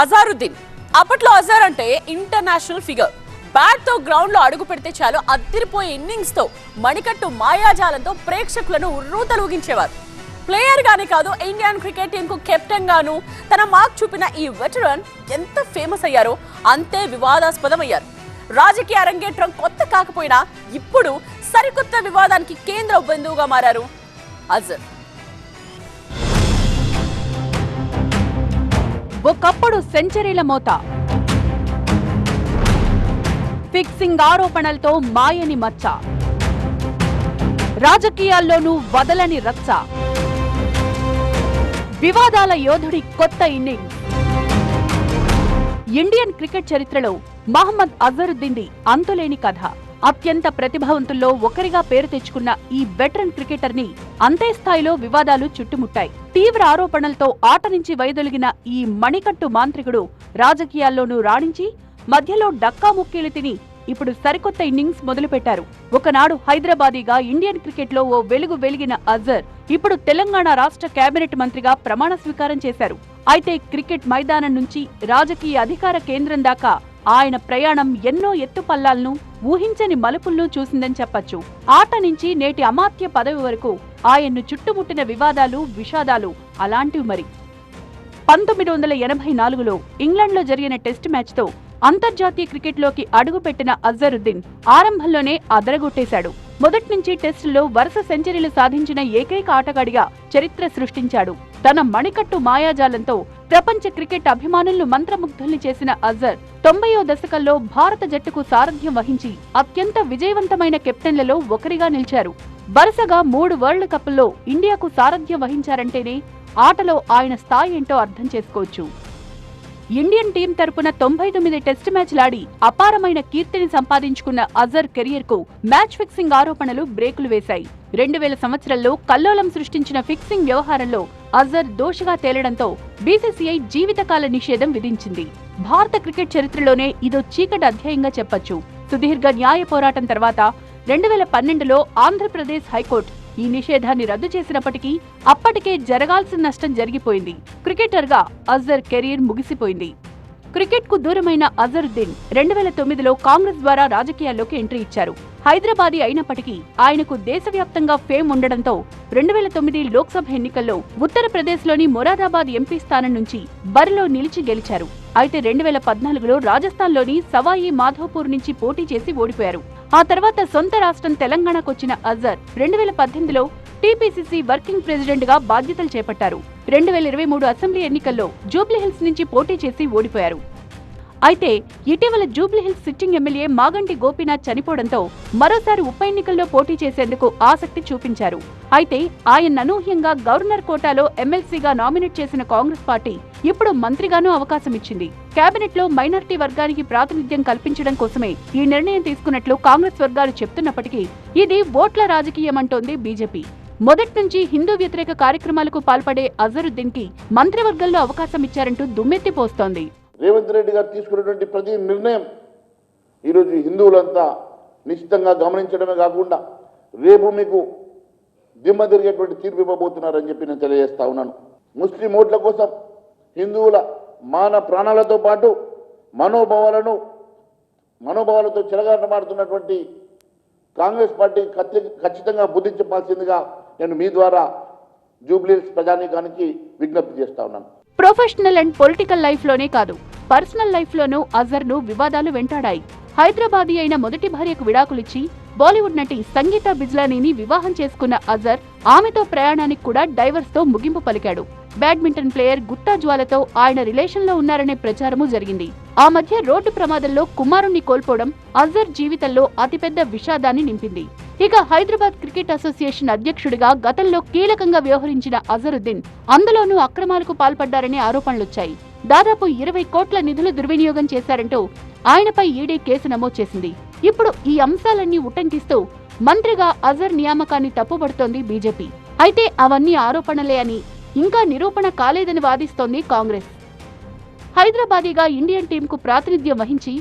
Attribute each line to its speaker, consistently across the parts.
Speaker 1: అజారుద్దీన్. అప్పట్లో అజార్ అంటే international figure. బ్యాట్తో గ్రౌండ్లో అడుగు పెడితే చాలు అద్దిరిపోయే ఇన్నింగ్స్తో మణికట్టు మాయాజాలంతో ప్రేక్షకులను ఉర్రూతలూగించేవారు. ప్లేయర్ గానే కాదు ఇండియన్ క్రికెట్ టీం కు కెప్టెన్ గాను తన మార్క్ చూపిన ఈ వెటరన్ ఎంత ఫేమస్ అయ్యారో అంతే వివాదాస్పదమయ్యారు. రాజకీయ అరంగేట్రం కొత్త కాకపోయినా ఇప్పుడు సరికొత్త వివాదానికి కేంద్ర బిందువుగా మారారు అజర్.
Speaker 2: ఒకప్పుడు సెంచరీల మోత. ఫిక్సింగ్ ఆరోపణలతో మాయని మచ్చ. రాజకీయాల్లోనూ వదలని రచ్చ. వివాదాల యోధుడి కొత్త ఇన్నింగ్స్. ఇండియన్ క్రికెట్ చరిత్రలో మహమ్మద్ అజరుద్దీన్ది అంతులేని కథ. అత్యంత ప్రతిభావంతుల్లో ఒకరిగా పేరు తెచ్చుకున్న ఈ వెటరన్ క్రికెటర్ని అంతే స్థాయిలో వివాదాలు చుట్టుముట్టాయి. తీవ్ర ఆరోపణలతో ఆట నుంచి వైదొలిగిన ఈ మణికట్టు మాంత్రికుడు రాజకీయాల్లోనూ రాణించి మధ్యలో డక్కా ముక్కీలు తిని ఇప్పుడు సరికొత్త ఇన్నింగ్స్ మొదలుపెట్టారు. ఒకనాడు హైదరాబాదీగా ఇండియన్ క్రికెట్లో ఓ వెలుగు వెలిగిన అజర్ ఇప్పుడు తెలంగాణ రాష్ట్ర కేబినెట్ మంత్రిగా ప్రమాణ స్వీకారం చేశారు. అయితే క్రికెట్ మైదానం నుంచి రాజకీయ అధికార కేంద్రం దాకా ఆయన ప్రయాణం ఎన్నో ఎత్తుపల్లాలను ఊహించని మలుపులను చూసిందని చెప్పొచ్చు. ఆట నుంచి నేటి అమాత్య పదవి వరకు ఆయన్ను చుట్టుముట్టిన వివాదాలు విషాదాలు అలాంటివి మరి. పంతొమ్మిది వందల ఎనభై నాలుగులో ఇంగ్లాండ్లో జరిగిన టెస్ట్ మ్యాచ్తో అంతర్జాతీయ క్రికెట్లోకి అడుగుపెట్టిన అజరుద్దీన్ ఆరంభంలోనే అదరగొట్టేశాడు. మొదటి నుంచి వరుస సెంచరీలు సాధించిన ఏకైక ఆటగాడిగా చరిత్ర సృష్టించాడు. తన మణికట్టు మాయాజాలంతో ప్రపంచ క్రికెట్ అభిమానులను మంత్రముగ్ధుల్ని చేసిన అజర్ తొంభయో దశకంలో భారత జట్టుకు సారథ్యం వహించి అత్యంత విజయవంతమైన కెప్టెన్లలో ఒకరిగా నిలిచారు. వరుసగా మూడు వరల్డ్ కప్ల్లో ఇండియాకు సారథ్యం వహించారంటేనే ఆటలో ఆయన స్థాయి ఏంటో అర్థం చేసుకోవచ్చు. ఇండియన్ టీం తరపున తొంభై తొమ్మిది టెస్ట్ మ్యాచ్లాడి అపారమైన కీర్తిని సంపాదించుకున్న అజర్ కెరియర్కు మ్యాచ్ ఫిక్సింగ్ ఆరోపణలు బ్రేకులు వేశాయి. రెండు వేల సంవత్సరంలో కల్లోలం సృష్టించిన ఫిక్సింగ్ వ్యవహారంలో అజర్ దోషిగా తేలడంతో బీసీసీఐ జీవితకాల నిషేధం విధించింది. భారత క్రికెట్ చరిత్రలోనే ఇదో చీకటి అధ్యాయంగా చెప్పొచ్చు. సుదీర్ఘ న్యాయ పోరాటం తర్వాత రెండు వేల పన్నెండులో ఆంధ్రప్రదేశ్ హైకోర్టు ఈ నిషేధాన్ని రద్దు చేసినప్పటికీ అప్పటికే జరగాల్సిన నష్టం జరిగిపోయింది. క్రికెటర్గా అజర్ కెరీర్ ముగిసిపోయింది. క్రికెట్కు దూరమైన అజరుద్దీన్ రెండు వేల తొమ్మిదిలో కాంగ్రెస్ ద్వారా రాజకీయాల్లోకి ఎంట్రీ ఇచ్చారు. హైదరాబాదీ అయినప్పటికీ ఆయనకు దేశవ్యాప్తంగా ఫేమ్ ఉండడంతో రెండు వేల తొమ్మిది లోక్సభ ఎన్నికల్లో ఉత్తరప్రదేశ్లోని మొరాదాబాద్ ఎంపీ స్థానం నుంచి బరిలో నిలిచి గెలిచారు. అయితే రెండు వేల పద్నాలుగులో రాజస్థాన్లోని సవాయి మాధోపూర్ నుంచి పోటీ చేసి ఓడిపోయారు. ఆ తర్వాత సొంత రాష్ట్రం తెలంగాణకొచ్చిన అజర్ రెండు వేల పద్దెనిమిదిలో టీపీసీసీ వర్కింగ్ ప్రెసిడెంట్గా బాధ్యతలు చేపట్టారు. రెండు వేల ఇరవై మూడు అసెంబ్లీ ఎన్నికల్లో జూబ్లీహిల్స్ నుంచి పోటీ చేసి ఓడిపోయారు. అయితే ఇటీవల జూబ్లీహిల్స్ సిట్టింగ్ ఎమ్మెల్యే మాగంటి గోపీనాథ్ చనిపోవడంతో మరోసారి ఉప ఎన్నికల్లో పోటీ చేసేందుకు ఆసక్తి చూపించారు. అయితే ఆయన అనూహ్యంగా గవర్నర్ కోటాలో ఎమ్మెల్సీగా నామినేట్ చేసిన కాంగ్రెస్ పార్టీ ఇప్పుడు మంత్రిగానూ అవకాశం ఇచ్చింది. కేబినెట్లో మైనారిటీ వర్గానికి ప్రాతినిధ్యం కల్పించడం కోసమే ఈ నిర్ణయం తీసుకున్నట్లు కాంగ్రెస్ వర్గాలు చెప్తున్నప్పటికీ ఇది ఓట్ల రాజకీయం అంటోంది బీజేపీ. మొదటి నుంచి హిందూ వ్యతిరేక కార్యక్రమాలకు పాల్పడే అజరుద్దీన్కి మంత్రివర్గంలో అవకాశం ఇచ్చారంటూ దుమ్మెత్తిపోస్తోంది
Speaker 3: రేవంత్ రెడ్డి గారు తీసుకున్నటువంటి ప్రతి నిర్ణయం ఈరోజు హిందువులంతా నిశ్చితంగా గమనించడమే కాకుండా రేపు మీకు దిమ్మ తిరిగేటువంటి తీర్పు ఇవ్వబోతున్నారని చెప్పి నేను తెలియజేస్తా ఉన్నాను. ముస్లిం ఓట్ల కోసం హిందువుల మాన ప్రాణాలతో పాటు మనోభావాలను మనోభావాలతో చిరగాటమాడుతున్నటువంటి కాంగ్రెస్ పార్టీ ఖచ్చితంగా బుద్ధి చెప్పాల్సిందిగా నేను మీ ద్వారా జూబ్లీస్ ప్రజానీకానికి విజ్ఞప్తి చేస్తా ఉన్నాను.
Speaker 2: ప్రొఫెషనల్ అండ్ పొలిటికల్ లైఫ్లోనే కాదు పర్సనల్ లైఫ్లోనూ అజర్ను వివాదాలు వెంటాడాయి. హైదరాబాదీ అయిన మొదటి భార్యకు విడాకులిచ్చి బాలీవుడ్ నటి సంగీత బిజ్లానీని వివాహం చేసుకున్న అజర్ ఆమెతో ప్రయాణానికి కూడా డైవర్స్తో ముగింపు పలికాడు. బ్యాడ్మింటన్ ప్లేయర్ గుత్తా జ్వాలతో ఆయన రిలేషన్లో ఉన్నారనే ప్రచారము జరిగింది. ఆ మధ్య రోడ్డు ప్రమాదంలో కుమారుణ్ణి కోల్పోవడం అజర్ జీవితంలో అతిపెద్ద విషాదాన్ని నింపింది. ఇక హైదరాబాద్ క్రికెట్ అసోసియేషన్ అధ్యక్షుడిగా గతంలో కీలకంగా వ్యవహరించిన అజరుద్దీన్ అందులోనూ అక్రమాలకు పాల్పడ్డారనే ఆరోపణలొచ్చాయి. దాదాపు ఇరవై కోట్ల నిధులు దుర్వినియోగం చేశారంటూ ఆయనపై ఈడీ కేసు నమోదు చేసింది. ఇప్పుడు ఈ అంశాలన్నీ ఉటంకిస్తూ మంత్రిగా అజర్ నియామకాన్ని తప్పుపడుతోంది బీజేపీ. అయితే అవన్నీ ఆరోపణలే అని ఇంకా నిరూపణ కాలేదని వాదిస్తోంది కాంగ్రెస్. హైదరాబాదీగా ఇండియన్ టీంకు ప్రాతినిధ్యం వహించి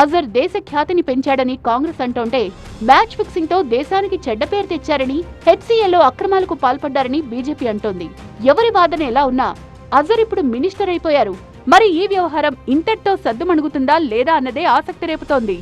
Speaker 2: అజర్ దేశ ఖ్యాతిని పెంచాడని కాంగ్రెస్ అంటోంటే మ్యాచ్ ఫిక్సింగ్తో దేశానికి చెడ్డ పేరు తెచ్చారని హెచ్సిఎల్లో అక్రమాలకు పాల్పడ్డారని బీజేపీ అంటోంది. ఎవరి వాదన ఎలా ఉన్నా అజర్ ఇప్పుడు మినిస్టర్ అయిపోయారు. మరి ఈ వ్యవహారం ఇంతటితో సద్దుమణుగుతుందా లేదా అన్నదే ఆసక్తి రేపుతోంది.